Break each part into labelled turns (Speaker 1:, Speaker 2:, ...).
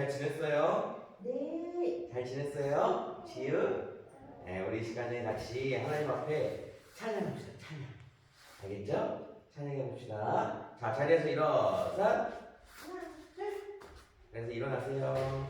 Speaker 1: 잘 지냈어요?
Speaker 2: 네.
Speaker 1: 잘 지냈어요? 지유? 네, 우리 이 시간에 다시 하나님 앞에 찬양합시다. 찬양. 알겠죠? 찬양해봅시다. 자, 자리에서 일어서. 그래서 일어나세요.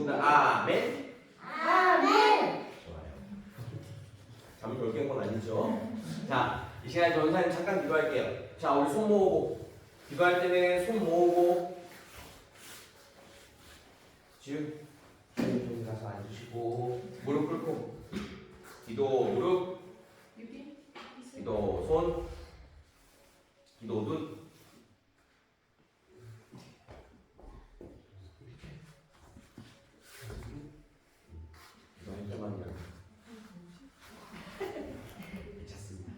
Speaker 1: 아, 이
Speaker 3: 친구들 아멘. 아멘. 좋아요. 잠이 덜 깬 건 아니죠? 자, 이 시간에 전사님 잠깐 기도할게요. 자, 우리 손 모으고 기도할 때는 손 모으고 지금 좀 가서 앉으시고 무릎 꿇고 기도 무릎 기도 손 기도 눈 기도 할 때만요. 괜찮습니다.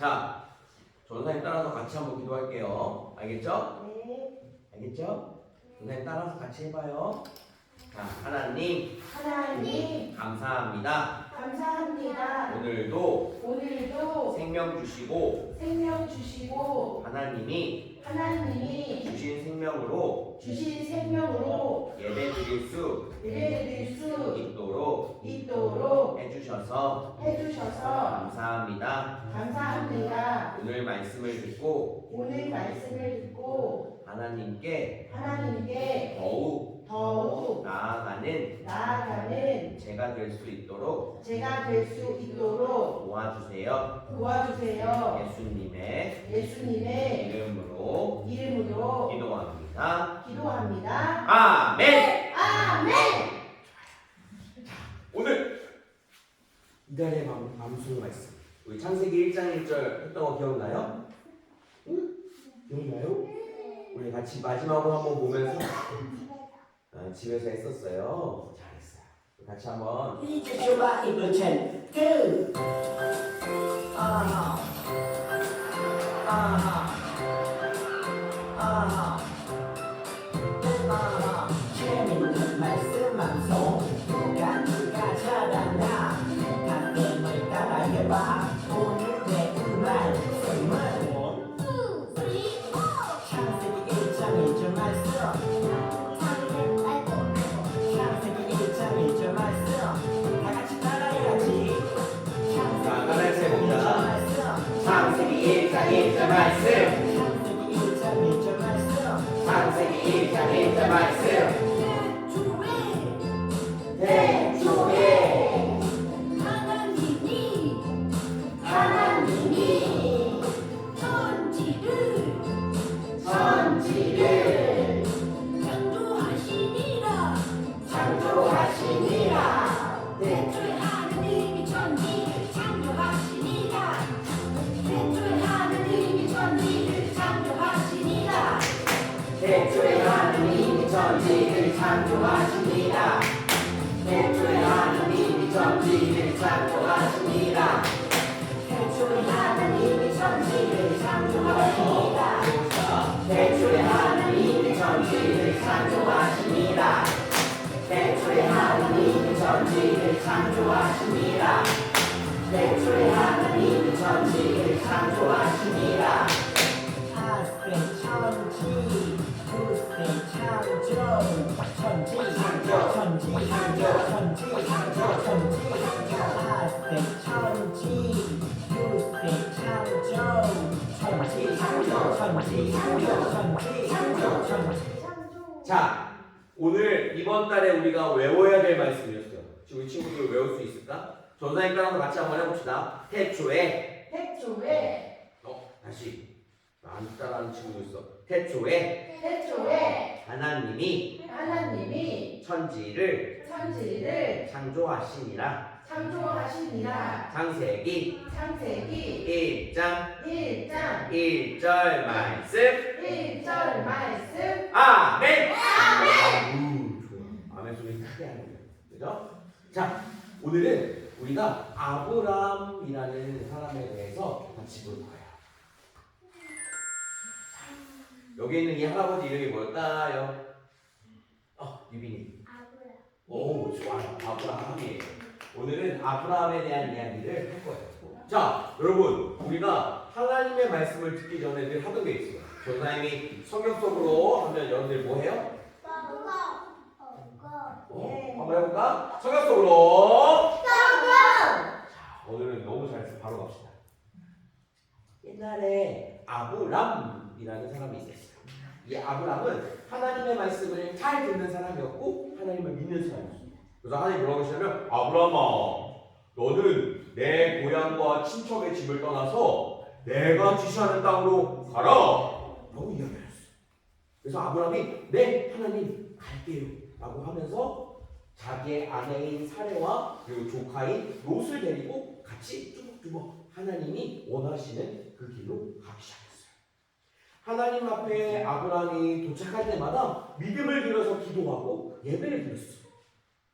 Speaker 3: 자, 전사님 따라서 같이 한번 기도할게요. 알겠죠?
Speaker 2: 네.
Speaker 3: 알겠죠? 전사님 따라서 같이 해봐요. 자, 하나님
Speaker 2: 하나님
Speaker 3: 감사합니다.
Speaker 2: 감사합니다.
Speaker 3: 오늘도
Speaker 2: 오늘도
Speaker 3: 생명 주시고
Speaker 2: 생명 주시고
Speaker 3: 하나님이
Speaker 2: 하나님이
Speaker 3: 주신 생명으로
Speaker 2: 주신 생명으로
Speaker 3: 예배 드릴 수
Speaker 2: 예배드릴 수
Speaker 3: 있도록
Speaker 2: 있도록
Speaker 3: 해주셔서
Speaker 2: 해주셔서
Speaker 3: 감사합니다.
Speaker 2: 감사합니다.
Speaker 3: 오늘 말씀을 듣고
Speaker 2: 오늘 말씀을 듣고
Speaker 3: 하나님께
Speaker 2: 하나님께
Speaker 3: 더욱
Speaker 2: 더욱
Speaker 3: 나아가는
Speaker 2: 나아가는
Speaker 3: 제가 될 수 있도록
Speaker 2: 제가 될 수 있도록
Speaker 3: 도와주세요.
Speaker 2: 도와주세요.
Speaker 3: 예수님의
Speaker 2: 예수님의
Speaker 3: 이름으로
Speaker 2: 이름으로
Speaker 3: 기도합니다.
Speaker 2: 기도합니다.
Speaker 3: 아멘.
Speaker 2: 아멘.
Speaker 3: 오늘 이달의 맘, 맘송 말씀 우리 창세기 1장 1절 했던 거 기억나요? 응? 기억나요? 우리 같이 마지막으로 한번 보면서 아, 집에서 했었어요 잘했어요 같이 한번
Speaker 4: Joshua Ibrahim two. Ah. Ah. Ah. Ah.
Speaker 1: 천지를 창조하시니라 대초에 하나님이 천지를 창조하시니라 대초에 하나님이 천지를 창조하시니라
Speaker 5: 대초에 하나님이 천지를 창조하시니라 대초에 하나님이 천지를 창조하시니라 대초에 하나님이
Speaker 4: 천지 창조 천지 창조 천지 창조 천지 하세 천지 두세 창조 천지 창조 천지 창조 천지 창조 천지
Speaker 3: 자, 오늘 이번 달에 우리가 외워야 될 말씀이었어요. 지금 이 친구들 외울 수 있을까? 전사님 따라서 같이 한번 해봅시다. 태초에,
Speaker 2: 태초에
Speaker 3: 어, 다시. 안 따라하는 친구도 있어. 태초에
Speaker 2: 태초에
Speaker 3: 하나님이
Speaker 2: 하나님이
Speaker 3: 천지를
Speaker 2: 천지를
Speaker 3: 창조하시니라.
Speaker 2: 창조하시니라
Speaker 3: 창세기
Speaker 2: 창세기
Speaker 3: 1장
Speaker 2: 1장
Speaker 3: 1절 말씀.
Speaker 2: 1절 말씀
Speaker 3: 아멘. 아멘. 좋아. 아멘 소리 크게 하는 거예요. 그죠? 자, 오늘은 우리가 아브람이라는 사람에 대해서 같이 볼 거예요. 여기 있는 이 할아버지 이름이 뭘까요? 어, 유빈이. 오, 좋아요. 아브라함이에요. 오늘은 아브라함에 대한 이야기를 할 거예요. 자, 여러분, 우리가 하나님의 말씀을 듣기 전에 늘 하던 게 있어요. 전사님이 성경 속으로 하면 여러분들 뭐 해요? 어, 한번 해볼까? 성경 속으로. 자, 오늘은 너무 잘해서 바로 갑시다. 옛날에 아브람이라는 사람이 있었어요. 이 아브람은 하나님의 말씀을 잘 듣는 사람이었고 하나님을 믿는 사람이었어요. 그래서 하나님 뭐라고 하시냐면 아브람아, 너는 내 고향과 친척의 집을 떠나서 내가 지시하는 땅으로 가라. 라고 이야기했어요. 그래서 아브람이 네 하나님 갈게요. 라고 하면서 자기의 아내인 사례와 그리고 조카인 롯을 데리고 같이 쭈벅쭈벅 하나님이 원하시는 그 길로 가기 시작했어요. 하나님 앞에 아브라함이 도착할 때마다 믿음을 들여서 기도하고 예배를 드렸어요.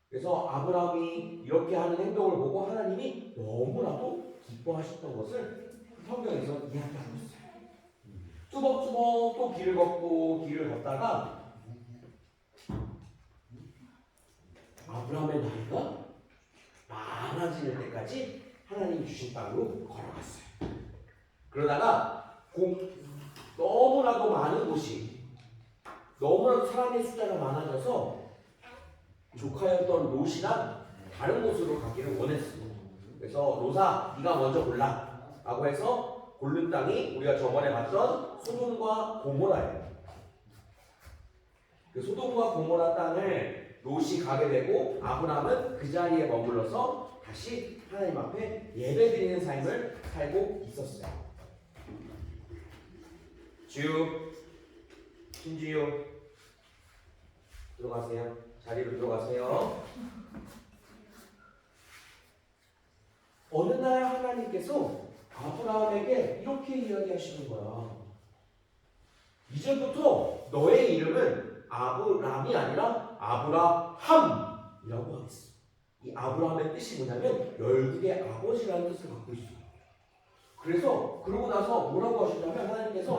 Speaker 3: 그래서 아브라함이 이렇게 하는 행동을 보고 하나님이 너무나도 기뻐하셨던 것을 성경에서 이야기하고 있어요. 쭈벅쭈벅 또 길을 걷고 길을 걷다가 아브라함의 나이가 많아지는 때까지 하나님이 주신 땅으로 걸어갔어요. 그러다가 공, 너무나도 많은 곳이 너무나도 사람의 숫자가 많아져서 조카였던 롯이랑 다른 곳으로 가기를 원했어요. 그래서 롯아 네가 먼저 골라 라고 해서 고른 땅이 우리가 저번에 봤던 소돔과 고모라예요. 그 소돔과 고모라 땅을 롯이 가게 되고 아브라함은 그 자리에 머물러서 다시 하나님 앞에 예배 드리는 삶을 살고 있었어요. 주유, 신주유 들어가세요. 자리로 들어가세요. 어느 날 하나님께서 아브라함에게 이렇게 이야기하시는 거야. 이제부터 너의 이름은 아브람이 아니라 아브라함이라고 하겠어. 이 아브라함의 뜻이 뭐냐면 열국의 아버지라는 뜻을 갖고 있어. 그래서 그러고 나서 뭐라고 하시냐면 하나님께서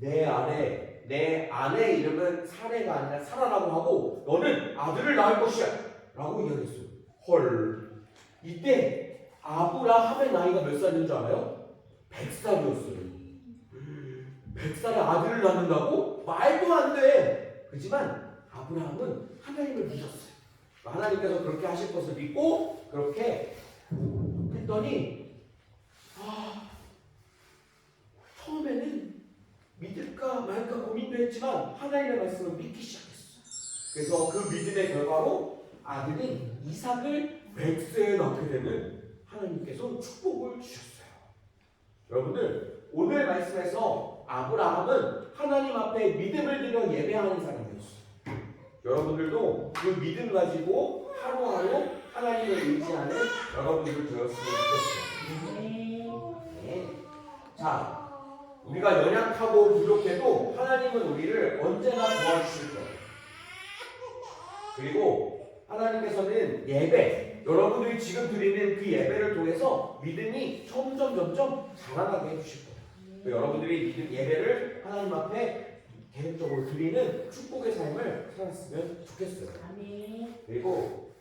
Speaker 3: 내 아래 내 아내 이름은 사례가 아니라 사라라고 하고 너는 아들을 낳을 것이야 라고 이야기했어요. 헐 이때 아브라함의 나이가 몇 살인 줄 알아요? 100살이었어요. 100살에 아들을 낳는다고? 말도 안 돼. 그지만 아브라함은 하나님을 믿었어요. 하나님께서 그렇게 하실 것을 믿고 그렇게 했더니 아, 처음에는 믿을까 말까 고민도 했지만 하나님의 말씀을 믿기 시작했어. 그래서 그 믿음의 결과로 아들인 이삭을 백세에 낳게 되는 하나님께서 축복을 주셨어요. 여러분들 오늘 말씀에서 아브라함은 하나님 앞에 믿음을 들여 예배하는 사람이었어요. 여러분들도 그 믿음 가지고 하루하루 하나님을 의지하는 여러분들 되었으면 좋겠어요. 네. 자, 우리가 연약하고 부족해도 하나님은 우리를 언제나 도와주실 거예요. 그리고 하나님께서는 예배, 여러분들이 지금 드리는 그 예배를 통해서 믿음이 점점 점점 자라나게 해주실 거예요. 그 여러분들이 믿음 예배를 하나님 앞에 계획적으로 드리는 축복의 삶을 살았으면 좋겠어요. 그리고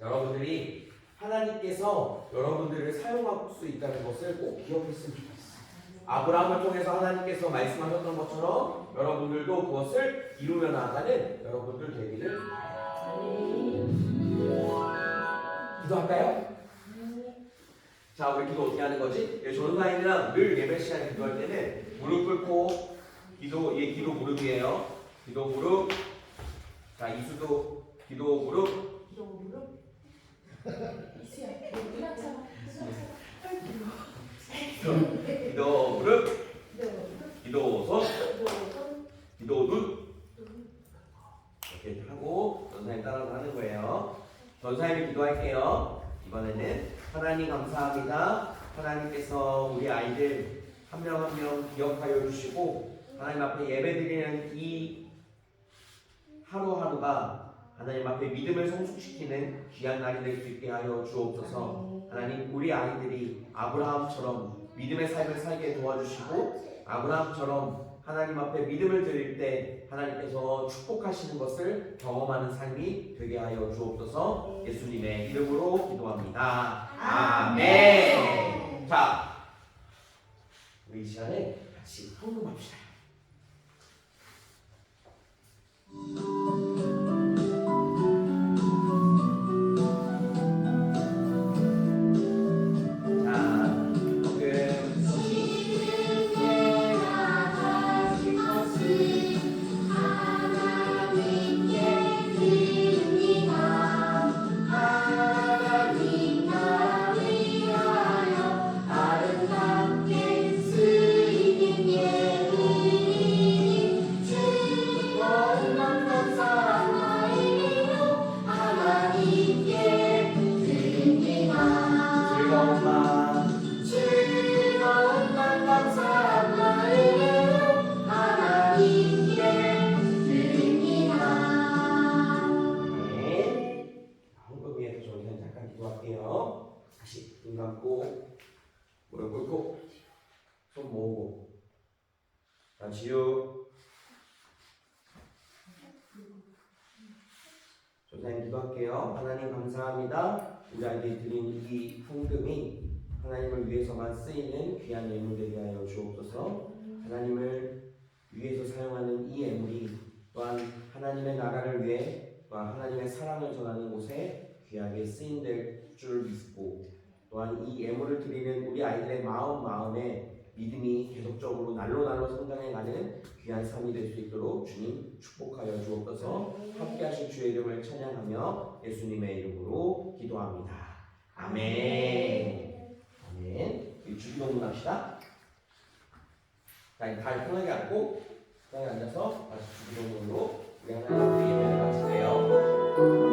Speaker 3: 여러분들이 하나님께서 여러분들을 사용할 수 있다는 것을 꼭 기억했으면 좋겠어요. 아브라함을 통해서 하나님께서 말씀하셨던 것처럼 여러분들도 그것을 이루며 나아가는 여러분들 되기를 기도할까요? 자, 우리 기도 어떻게 하는 거지? 예, 조은사님이랑 늘 예배 시간에 기도할 때는 무릎 꿇고 기도, 예, 기도 무릎이에요. 기도 무릎. 자, 이수도 기도 무릎. 기도 무릎. 기도 손. 기도 눈. 이렇게 하고 전사님 따라서 하는 거예요. 전사님이 기도할게요. 이번에는 하나님 감사합니다. 하나님께서 우리 아이들 한 명 한 명 기억하여 주시고 하나님 앞에 예배드리는 이 하루하루가 하나님 앞에 믿음을 성숙시키는 귀한 날이 될 수 있게 하여 주옵소서. 하나님 우리 아이들이 아브라함처럼 믿음의 삶을 살게 도와주시고 아브라함처럼 하나님 앞에 믿음을 드릴 때 하나님께서 축복하시는 것을 경험하는 삶이 되게 하여 주옵소서. 예수님의 이름으로 기도합니다. 아멘. 자, 우리 이 시간에 같이 헌금합시다. 손 모으고 자 지우 조사님 기도할게요. 하나님 감사합니다. 우리 아이들이 드린 이 헌금이 하나님을 위해서만 쓰이는 귀한 예물되게 하여 주옵소서. 하나님을 위해서 사용하는 이 예물이 또한 하나님의 나라를 위해 또한 하나님의 사랑을 전하는 곳에 귀하게 쓰인 될 줄 믿고 또한 이 예물을 드리는 우리 아이들의 마음 마음에 믿음이 계속적으로 날로 날로 성장해 가는 귀한 삶이 될 수 있도록 주님 축복하여 주옵소서 함께 하신 주의 이름을 찬양하며 예수님의 이름으로 기도합니다. 아멘. 아멘. 주기도문 합시다. 자, 발 편하게 앉고 편하게 앉아서 다시 주기도문으로 우리 하나님 앞에 예배를 마치세요.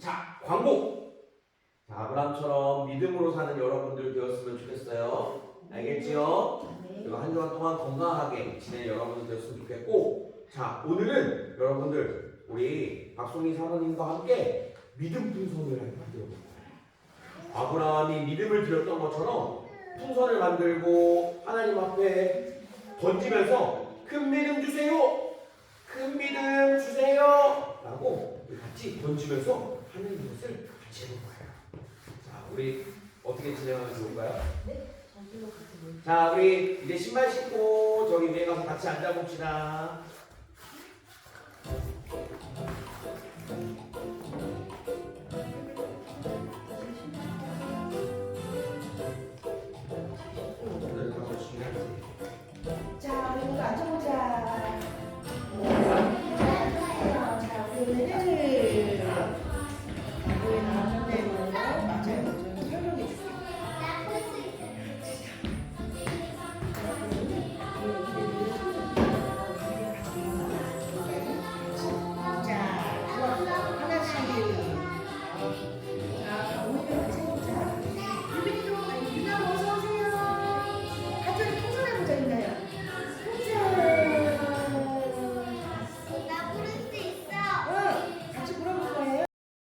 Speaker 3: 자, 광고. 자, 아브라함처럼 믿음으로 사는 여러분들 되었으면 좋겠어요. 알겠지요? 그리고 한 주간 동안 건강하게 지낼 여러분들 되었으면 좋겠고, 자, 오늘은 여러분들 우리 박송희 사모님과 함께 믿음 풍선을 만들어 볼 거예요. 아브라함이 믿음을 드렸던 것처럼 풍선을 만들고 하나님 앞에 던지면서 큰 믿음 주세요. 큰 믿음 주세요. 라고 같이 던지면서 하는 것을 같이 해볼 거예요. 자, 우리 어떻게 진행하면 좋을까요? 자, 우리 이제 신발 신고 저기 위에 가서 같이 앉아봅시다.